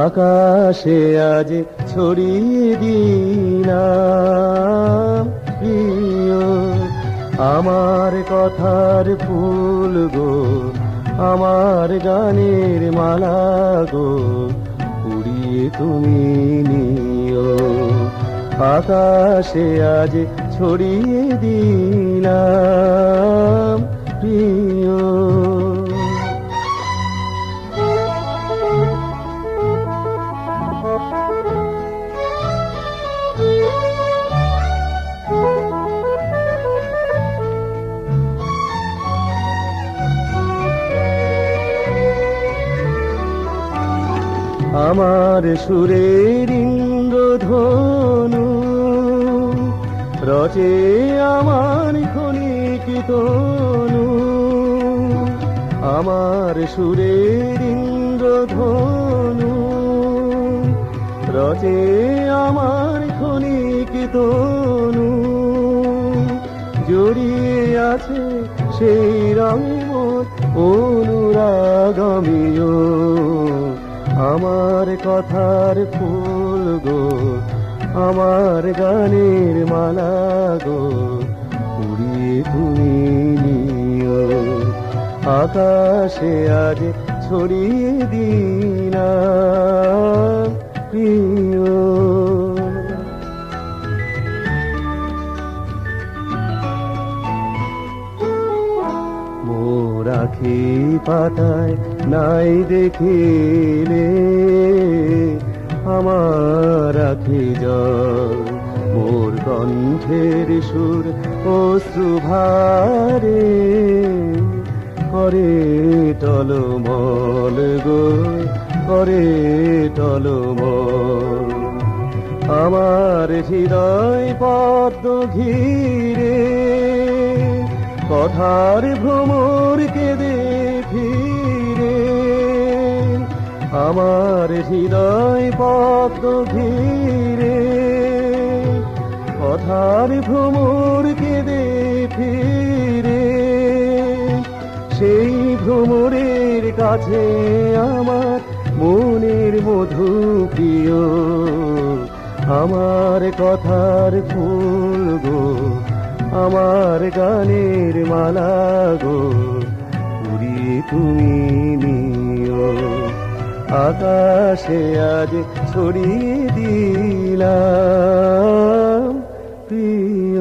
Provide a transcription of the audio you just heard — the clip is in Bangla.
আকাশে আজ ছড়িয়ে প্রিয়, আমার কথার ফুল গো, আমার গানের মালা গো, উড়িয়ে তুমি নিও। আকাশে আজ ছড়িয়ে দিলাম প্রিয় আমার সুরের ইন্দ্রধনু, রচে আমার ক্ষণিক তনু। আমার সুরের ইন্দ্রধনু, রচে আমার ক্ষণিক জড়িয়ে আছে সেই রঙ অনুরাগমীয় কথার ফুল গো আমার গানের মালা গো উড়িয়ে তুমি নিও। আকাশে আজ ছড়িয়ে দিনা আখি পাতায় নাই দেখিলে আমার আখি জল, মোর কণ্ঠের সুর অশ্রু ভারে করে টলমল গো, করে টলমল। আমার হৃদয় পদ্ম ঘিরে কথার ভ্রমর কেঁদে ফিরে। আমার হৃদয় পদ্ম ঘিরে। কথার ভ্রমর কেঁদে ফিরে। সেই ভ্রমরের কাছে আমার মনের মধু প্রিয়। আমার কথার ফুল গো আমার গানের মালা গো উড়িয়ে তুমি নিও। আকাশে আজ ছড়িয়ে দিলাম প্রিয়